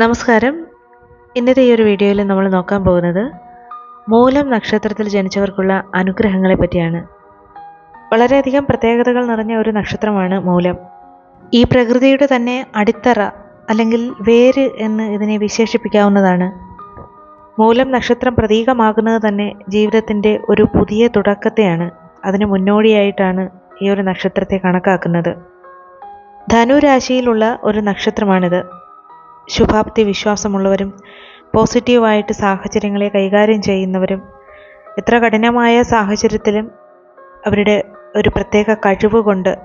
നമസ്കാരം. ഇന്നത്തെ ഈ ഒരു വീഡിയോയിൽ നമ്മൾ നോക്കാൻ പോകുന്നത് മൂലം നക്ഷത്രത്തിൽ ജനിച്ചവർക്കുള്ള അനുഗ്രഹങ്ങളെ പറ്റിയാണ്. വളരെയധികം പ്രത്യേകതകൾ നിറഞ്ഞ ഒരു നക്ഷത്രമാണ് മൂലം. ഈ പ്രകൃതിയുടെ തന്നെ അടിത്തറ അല്ലെങ്കിൽ വേര് എന്ന് ഇതിനെ വിശേഷിപ്പിക്കാവുന്നതാണ്. മൂലം നക്ഷത്രം പ്രതീകമാകുന്നത് തന്നെ ജീവിതത്തിന്റെ ഒരു പുതിയ തുടക്കത്തെയാണ്. അതിന് മുന്നോടിയായിട്ടാണ് ഈ ഒരു നക്ഷത്രത്തെ കണക്കാക്കുന്നത്. ധനുരാശിയിലുള്ള ഒരു നക്ഷത്രമാണിത്. ശുഭാപ്തി വിശ്വാസമുള്ളവരും പോസിറ്റീവായിട്ട് സാഹചര്യങ്ങളെ കൈകാര്യം ചെയ്യുന്നവരും എത്ര കഠിനമായ സാഹചര്യത്തിലും അവരുടെ ഒരു പ്രത്യേക കഴിവ് കൊണ്ട്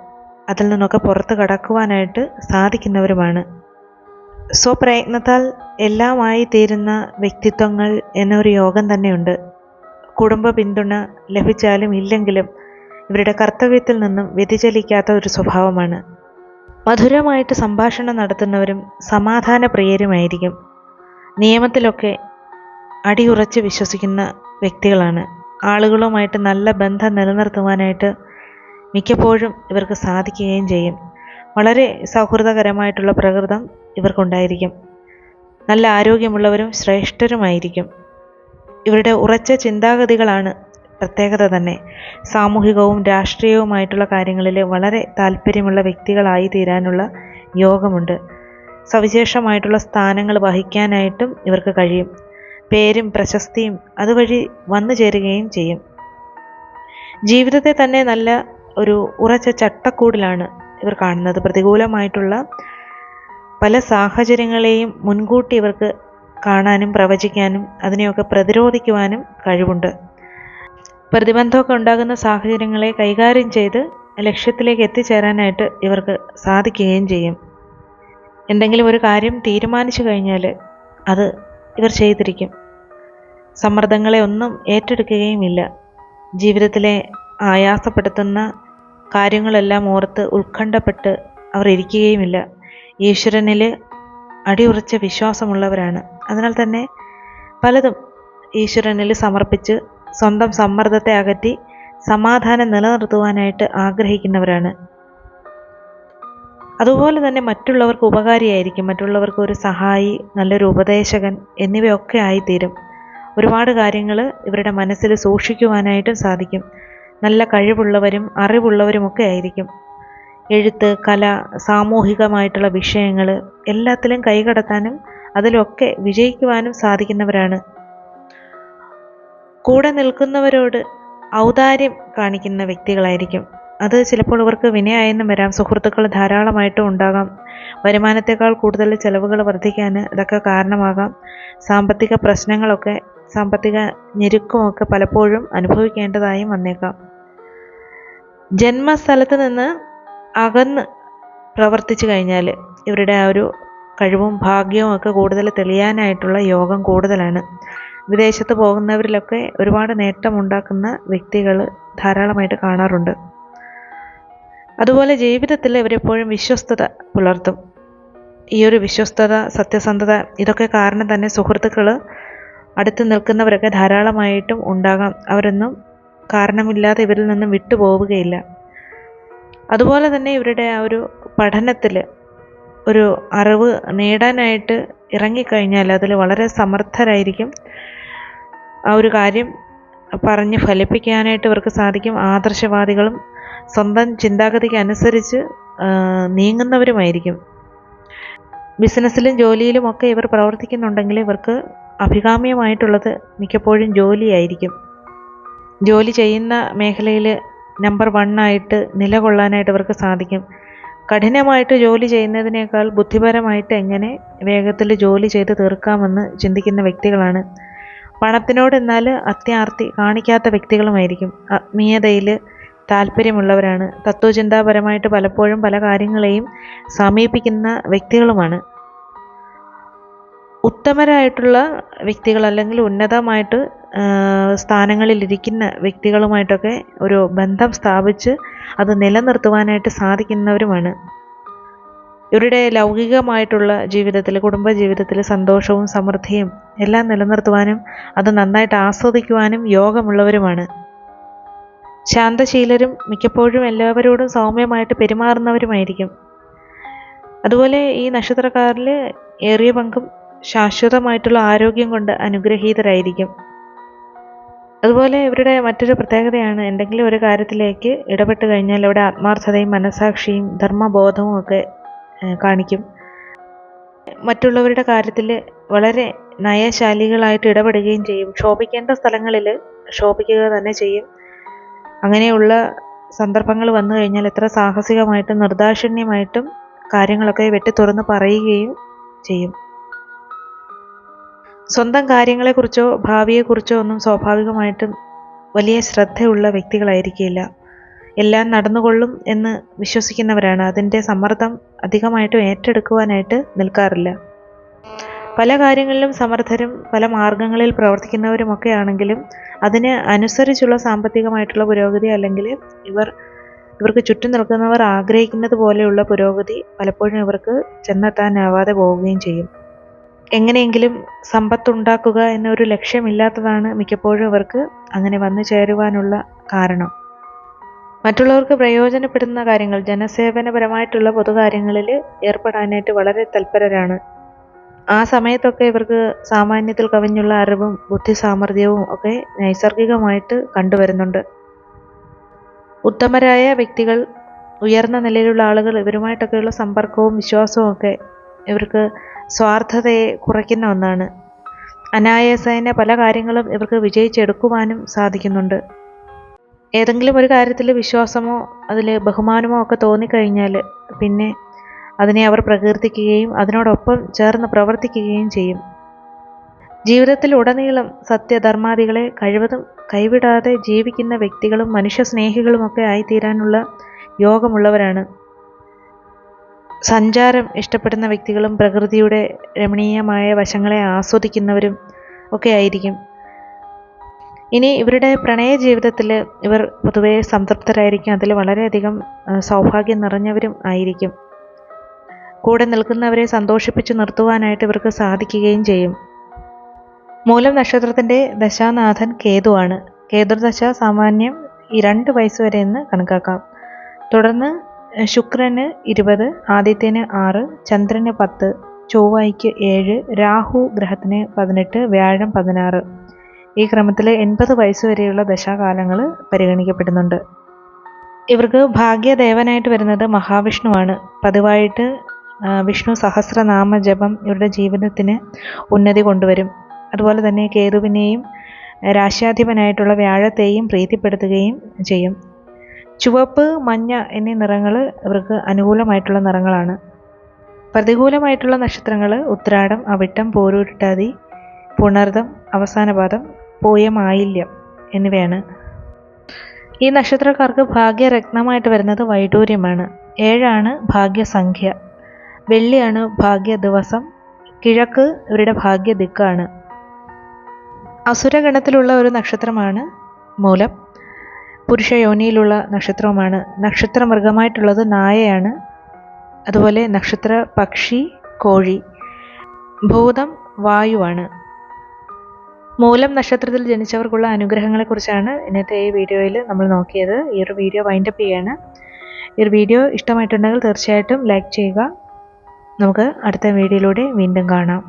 അതിൽ നിന്നൊക്കെ പുറത്ത് കടക്കുവാനായിട്ട് സാധിക്കുന്നവരുമാണ്. സ്വപ്രയത്നത്താൽ എല്ലാമായി തീരുന്ന വ്യക്തിത്വങ്ങൾ എന്നൊരു യോഗം തന്നെയുണ്ട്. കുടുംബ പിന്തുണ ലഭിച്ചാലും ഇല്ലെങ്കിലും ഇവരുടെ കർത്തവ്യത്തിൽ നിന്നും വ്യതിചലിക്കാത്ത ഒരു സ്വഭാവമാണ്. മധുരമായിട്ട് സംഭാഷണം നടത്തുന്നവരും സമാധാന പ്രിയരുമായിരിക്കും നിയമത്തിലൊക്കെ അടിയുറച്ച് വിശ്വസിക്കുന്ന വ്യക്തികളാണ്. ആളുകളുമായിട്ട് നല്ല ബന്ധം നിലനിർത്തുവാനായിട്ട് മിക്കപ്പോഴും ഇവർക്ക് സാധിക്കുകയും ചെയ്യും. വളരെ സൗഹൃദകരമായിട്ടുള്ള പ്രകൃതം ഇവർക്കുണ്ടായിരിക്കും. നല്ല ആരോഗ്യമുള്ളവരും ശ്രേഷ്ഠരുമായിരിക്കും. ഇവരുടെ ഉറച്ച ചിന്താഗതികളാണ് പ്രത്യേകത തന്നെ. സാമൂഹികവും രാഷ്ട്രീയവുമായിട്ടുള്ള കാര്യങ്ങളിൽ വളരെ താല്പര്യമുള്ള വ്യക്തികളായി തീരാനുള്ള യോഗമുണ്ട്. സവിശേഷമായിട്ടുള്ള സ്ഥാനങ്ങൾ വഹിക്കാനായിട്ടും ഇവർക്ക് കഴിയും. പേരും പ്രശസ്തിയും അതുവഴി വന്നു ചേരുകയും ചെയ്യും. ജീവിതത്തെ തന്നെ നല്ല ഒരു ഉറച്ച ചട്ടക്കൂടിലാണ് ഇവർ കാണുന്നത്. പ്രതികൂലമായിട്ടുള്ള പല സാഹചര്യങ്ങളെയും മുൻകൂട്ടി ഇവർക്ക് കാണാനും പ്രവചിക്കാനും അതിനെയൊക്കെ പ്രതിരോധിക്കുവാനും കഴിവുണ്ട്. പ്രതിബന്ധമൊക്കെ ഉണ്ടാകുന്ന സാഹചര്യങ്ങളെ കൈകാര്യം ചെയ്ത് ലക്ഷ്യത്തിലേക്ക് എത്തിച്ചേരാനായിട്ട് ഇവർക്ക് സാധിക്കുകയും ചെയ്യും. എന്തെങ്കിലും ഒരു കാര്യം തീരുമാനിച്ചു കഴിഞ്ഞാൽ അത് ഇവർ ചെയ്തിരിക്കും. സമ്മർദ്ദങ്ങളെ ഒന്നും ഏറ്റെടുക്കുകയുമില്ല. ജീവിതത്തിലെ ആയാസപ്പെടുത്തുന്ന കാര്യങ്ങളെല്ലാം ഓർത്ത് ഉത്കണ്ഠപ്പെട്ട് അവർ ഇരിക്കുകയുമില്ല. ഈശ്വരനിൽ അടിയുറച്ച വിശ്വാസമുള്ളവരാണ്. അതിനാൽ തന്നെ പലതും ഈശ്വരനിൽ സമർപ്പിച്ച് സ്വന്തം സമ്മർദ്ദത്തെ അകറ്റി സമാധാനം നിലനിർത്തുവാനായിട്ട് ആഗ്രഹിക്കുന്നവരാണ്. അതുപോലെ തന്നെ മറ്റുള്ളവർക്ക് ഉപകാരിയായിരിക്കും. മറ്റുള്ളവർക്ക് ഒരു സഹായി നല്ലൊരു ഉപദേശകൻ എന്നിവയൊക്കെ ആയിത്തീരും. ഒരുപാട് കാര്യങ്ങൾ ഇവരുടെ മനസ്സിൽ സൂക്ഷിക്കുവാനായിട്ടും സാധിക്കും. നല്ല കഴിവുള്ളവരും അറിവുള്ളവരുമൊക്കെ ആയിരിക്കും. എഴുത്ത് കല സാമൂഹികമായിട്ടുള്ള വിഷയങ്ങൾ എല്ലാത്തിലും കൈകടത്താനും അതിലൊക്കെ വിജയിക്കുവാനും സാധിക്കുന്നവരാണ്. കൂടെ നിൽക്കുന്നവരോട് ഔദാര്യം കാണിക്കുന്ന വ്യക്തികളായിരിക്കും. അത് ചിലപ്പോൾ ഇവർക്ക് വിനയായെന്നും വരാം. സുഹൃത്തുക്കൾ ധാരാളമായിട്ടും ഉണ്ടാകാം. വരുമാനത്തെക്കാൾ കൂടുതൽ ചിലവുകൾ വർദ്ധിക്കാൻ ഇതൊക്കെ കാരണമാകാം. സാമ്പത്തിക പ്രശ്നങ്ങളൊക്കെ സാമ്പത്തിക ഞെരുക്കമൊക്കെ പലപ്പോഴും അനുഭവിക്കേണ്ടതായും വന്നേക്കാം. ജന്മസ്ഥലത്ത് നിന്ന് അകന്ന് പ്രവർത്തിച്ചു കഴിഞ്ഞാൽ ഇവരുടെ ആ ഒരു കഴിവും ഭാഗ്യവും ഒക്കെ കൂടുതൽ തെളിയാനായിട്ടുള്ള യോഗം കൂടുതലാണ്. വിദേശത്ത് പോകുന്നവരിലൊക്കെ ഒരുപാട് നേട്ടമുണ്ടാക്കുന്ന വ്യക്തികൾ ധാരാളമായിട്ട് കാണാറുണ്ട്. അതുപോലെ ജീവിതത്തിൽ ഇവരെപ്പോഴും വിശ്വസ്തത പുലർത്തും. ഈ ഒരു വിശ്വസ്തത സത്യസന്ധത ഇതൊക്കെ കാരണം തന്നെ സുഹൃത്തുക്കൾ അടുത്ത് നിൽക്കുന്നവരൊക്കെ ധാരാളമായിട്ടും ഉണ്ടാകാം. അവരൊന്നും കാരണമില്ലാതെ ഇവരിൽ നിന്നും വിട്ടുപോവുകയില്ല അതുപോലെ തന്നെ ഇവരുടെ ആ ഒരു പഠനത്തിൽ ഒരു അറിവ് നേടാനായിട്ട് ഇറങ്ങിക്കഴിഞ്ഞാൽ അതിൽ വളരെ സമർത്ഥരായിരിക്കും. ആ ഒരു കാര്യം പറഞ്ഞ് ഫലിപ്പിക്കാനായിട്ട് ഇവർക്ക് സാധിക്കും. ആദർശവാദികളും സ്വന്തം ചിന്താഗതിക്ക് അനുസരിച്ച് നീങ്ങുന്നവരുമായിരിക്കും. ബിസിനസ്സിലും ജോലിയിലും ഒക്കെ ഇവർ പ്രവർത്തിക്കുന്നുണ്ടെങ്കിൽ ഇവർക്ക് അഭികാമ്യമായിട്ടുള്ളത് മിക്കപ്പോഴും ജോലിയായിരിക്കും. ജോലി ചെയ്യുന്ന മേഖലയിൽ നമ്പർ വണ്ണായിട്ട് നിലകൊള്ളാനായിട്ട് ഇവർക്ക് സാധിക്കും. കഠിനമായിട്ട് ജോലി ചെയ്യുന്നതിനേക്കാൾ ബുദ്ധിപരമായിട്ട് എങ്ങനെ വേഗത്തിൽ ജോലി ചെയ്ത് തീർക്കാമെന്ന് ചിന്തിക്കുന്ന വ്യക്തികളാണ് പണത്തിനോട് എന്നാൽ അത്യാർത്തി കാണിക്കാത്ത വ്യക്തികളുമായിരിക്കും. ആത്മീയതയിൽ താല്പര്യമുള്ളവരാണ്. തത്വചിന്താപരമായിട്ട് പലപ്പോഴും പല കാര്യങ്ങളെയും സമീപിക്കുന്ന വ്യക്തികളുമാണ്. ഉത്തമരായിട്ടുള്ള വ്യക്തികൾ അല്ലെങ്കിൽ ഉന്നതമായിട്ട് സ്ഥാനങ്ങളിലിരിക്കുന്ന വ്യക്തികളുമായിട്ടൊക്കെ ഒരു ബന്ധം സ്ഥാപിച്ച് അത് നിലനിർത്തുവാനായിട്ട് സാധിക്കുന്നവരുമാണ്. ഇവരുടെ ലൗകികമായിട്ടുള്ള ജീവിതത്തിൽ കുടുംബ ജീവിതത്തിൽ സന്തോഷവും സമൃദ്ധിയും എല്ലാം നിലനിർത്തുവാനും അത് നന്നായിട്ട് ആസ്വദിക്കുവാനും യോഗമുള്ളവരുമാണ്. ശാന്തശീലരും മിക്കപ്പോഴും എല്ലാവരോടും സൗമ്യമായിട്ട് പെരുമാറുന്നവരുമായിരിക്കും. അതുപോലെ ഈ നക്ഷത്രക്കാരിൽ ഏറിയ പങ്കും ശാശ്വതമായിട്ടുള്ള ആരോഗ്യം കൊണ്ട് അനുഗ്രഹീതരായിരിക്കും. അതുപോലെ ഇവരുടെ മറ്റൊരു പ്രത്യേകതയാണ് എന്തെങ്കിലും ഒരു കാര്യത്തിലേക്ക് ഇടപെട്ട് കഴിഞ്ഞാൽ അവിടെ ആത്മാർത്ഥതയും മനസാക്ഷിയും ധർമ്മബോധവും ഒക്കെ കാണിക്കും. മറ്റുള്ളവരുടെ കാര്യത്തിൽ വളരെ നയശാലികളായിട്ട് ഇടപെടുകയും ചെയ്യും. ശോഭിക്കേണ്ട സ്ഥലങ്ങളിൽ ശോഭിക്കുക തന്നെ ചെയ്യും. അങ്ങനെയുള്ള സന്ദർഭങ്ങൾ വന്നു കഴിഞ്ഞാൽ എത്ര സാഹസികമായിട്ടും നിർദാക്ഷിണ്യമായിട്ടും കാര്യങ്ങളൊക്കെ വെട്ടി തുറന്ന് പറയുകയും ചെയ്യും. സ്വന്തം കാര്യങ്ങളെക്കുറിച്ചോ ഭാവിയെക്കുറിച്ചോ ഒന്നും സ്വാഭാവികമായിട്ടും വലിയ ശ്രദ്ധയുള്ള വ്യക്തികളായിരിക്കില്ല. എല്ലാം നടന്നുകൊള്ളും എന്ന് വിശ്വസിക്കുന്നവരാണ്. അതിന്റെ സമ്മർദ്ദം അധികമായിട്ടും ഏറ്റെടുക്കുവാനായിട്ട് നിൽക്കാറില്ല. പല കാര്യങ്ങളിലും സമർത്ഥരും പല മാർഗങ്ങളിൽ പ്രവർത്തിക്കുന്നവരുമൊക്കെ ആണെങ്കിലും അതിന് അനുസരിച്ചുള്ള സാമ്പത്തികമായിട്ടുള്ള പുരോഗതി അല്ലെങ്കിൽ ഇവർ ഇവർക്ക് ചുറ്റും നിൽക്കുന്നവർ ആഗ്രഹിക്കുന്നത് പോലെയുള്ള പുരോഗതി പലപ്പോഴും ഇവർക്ക് ചെന്നെത്താനാവാതെ പോവുകയും ചെയ്യും. എങ്ങനെയെങ്കിലും സമ്പത്തുണ്ടാക്കുക എന്നൊരു ലക്ഷ്യമില്ലാത്തതാണ് മിക്കപ്പോഴും ഇവർക്ക് അങ്ങനെ വന്നു ചേരുവാനുള്ള കാരണം. മറ്റുള്ളവർക്ക് പ്രയോജനപ്പെടുന്ന കാര്യങ്ങൾ ജനസേവനപരമായിട്ടുള്ള പൊതുകാര്യങ്ങളിൽ ഏർപ്പെടാനായിട്ട് വളരെ തൽപരരാണ്. ആ സമയത്തൊക്കെ ഇവർക്ക് സാമാന്യത്തിൽ കവിഞ്ഞുള്ള അറിവും ബുദ്ധിസാമർഥ്യവും ഒക്കെ നൈസർഗികമായിട്ട് കണ്ടുവരുന്നുണ്ട്. ഉത്തമരായ വ്യക്തികൾ ഉയർന്ന നിലയിലുള്ള ആളുകൾ ഇവരുമായിട്ടൊക്കെയുള്ള സമ്പർക്കവും വിശ്വാസവും ഒക്കെ ഇവർക്ക് സ്വാർത്ഥതയെ കുറയ്ക്കുന്ന ഒന്നാണ്. അനായാസേന പല കാര്യങ്ങളും ഇവർക്ക് വിജയിച്ചെടുക്കുവാനും സാധിക്കുന്നുണ്ട്. ഏതെങ്കിലും ഒരു കാര്യത്തിൽ വിശ്വാസമോ അതിൽ ബഹുമാനമോ ഒക്കെ തോന്നിക്കഴിഞ്ഞാൽ പിന്നെ അതിനെ അവർ പ്രകീർത്തിക്കുകയും അതിനോടൊപ്പം ചേർന്ന് പ്രവർത്തിക്കുകയും ചെയ്യും. ജീവിതത്തിൽ ഉടനീളം സത്യധർമാദികളെ കഴിവതും കൈവിടാതെ ജീവിക്കുന്ന വ്യക്തികളും മനുഷ്യസ്നേഹികളുമൊക്കെ ആയിത്തീരാനുള്ള യോഗമുള്ളവരാണ്. സഞ്ചാരം ഇഷ്ടപ്പെടുന്ന വ്യക്തികളും പ്രകൃതിയുടെ രമണീയമായ വശങ്ങളെ ആസ്വദിക്കുന്നവരും ഒക്കെ ആയിരിക്കും. ഇനി ഇവരുടെ പ്രണയ ജീവിതത്തിൽ ഇവർ പൊതുവേ സംതൃപ്തരായിരിക്കും. അതിൽ വളരെയധികം സൗഭാഗ്യം നിറഞ്ഞവരും ആയിരിക്കും. കൂടെ നിൽക്കുന്നവരെ സന്തോഷിപ്പിച്ച് നിർത്തുവാനായിട്ട് ഇവർക്ക് സാധിക്കുകയും ചെയ്യും. മൂലം നക്ഷത്രത്തിന്റെ ദശാനാഥൻ കേതുവാണ് കേതുർദശ സാമാന്യം രണ്ട് വയസ്സ് വരെ എന്ന് കണക്കാക്കാം. തുടർന്ന് ശുക്രന് ഇരുപത് ആദിത്യന് ആറ് ചന്ദ്രന് പത്ത് ചൊവ്വായ്ക്ക് ഏഴ് രാഹു ഗ്രഹത്തിന് പതിനെട്ട് വ്യാഴം പതിനാറ്. ഈ ക്രമത്തിൽ എൺപത് വയസ്സ് വരെയുള്ള ദശാകാലങ്ങൾ പരിഗണിക്കപ്പെടുന്നുണ്ട്. ഇവർക്ക് ഭാഗ്യദേവനായിട്ട് വരുന്നത് മഹാവിഷ്ണുവാണ് പതിവായിട്ട് വിഷ്ണു സഹസ്രനാമ ജപം ഇവരുടെ ജീവിതത്തിന് ഉന്നതി കൊണ്ടുവരും. അതുപോലെ തന്നെ കേതുവിനെയും രാശ്യാധിപനായിട്ടുള്ള വ്യാഴത്തെയും പ്രീതിപ്പെടുത്തുകയും ചെയ്യും. ചുവപ്പ് മഞ്ഞ എന്നീ നിറങ്ങൾ ഇവർക്ക് അനുകൂലമായിട്ടുള്ള നിറങ്ങളാണ്. പ്രതികൂലമായിട്ടുള്ള നക്ഷത്രങ്ങൾ ഉത്രാടം അവിട്ടം പോരൂരിട്ടാതി പുണർദം അവസാനപാദം പൂയം ആയില്യം എന്നിവയാണ് ഈ നക്ഷത്രക്കാർക്ക് ഭാഗ്യരത്നമായിട്ട് വരുന്നത് വൈഡൂര്യമാണ്. ഏഴാണ് ഭാഗ്യസംഖ്യ. വെള്ളിയാണ് ഭാഗ്യ ദിവസം കിഴക്ക് ഇവരുടെ ഭാഗ്യ ദിക്കാണ് അസുരഗണത്തിലുള്ള ഒരു നക്ഷത്രമാണ് മൂലം. പുരുഷ യോനിയിലുള്ള നക്ഷത്രവുമാണ്. നക്ഷത്ര മൃഗമായിട്ടുള്ളത് നായയാണ്. അതുപോലെ നക്ഷത്ര പക്ഷി കോഴി. ഭൂതം വായുവാണ്. മൂലം നക്ഷത്രത്തിൽ ജനിച്ചവർക്കുള്ള അനുഗ്രഹങ്ങളെക്കുറിച്ചാണ് ഇന്നത്തെ ഈ വീഡിയോയിൽ നമ്മൾ നോക്കിയത്. ഈ ഒരു വീഡിയോ വൈൻഡപ്പ് ചെയ്യാണ്. ഈ ഒരു വീഡിയോ ഇഷ്ടമായിട്ടുണ്ടെങ്കിൽ തീർച്ചയായിട്ടും ലൈക്ക് ചെയ്യുക. നമുക്ക് അടുത്ത വീഡിയോയിലൂടെ വീണ്ടും കാണാം.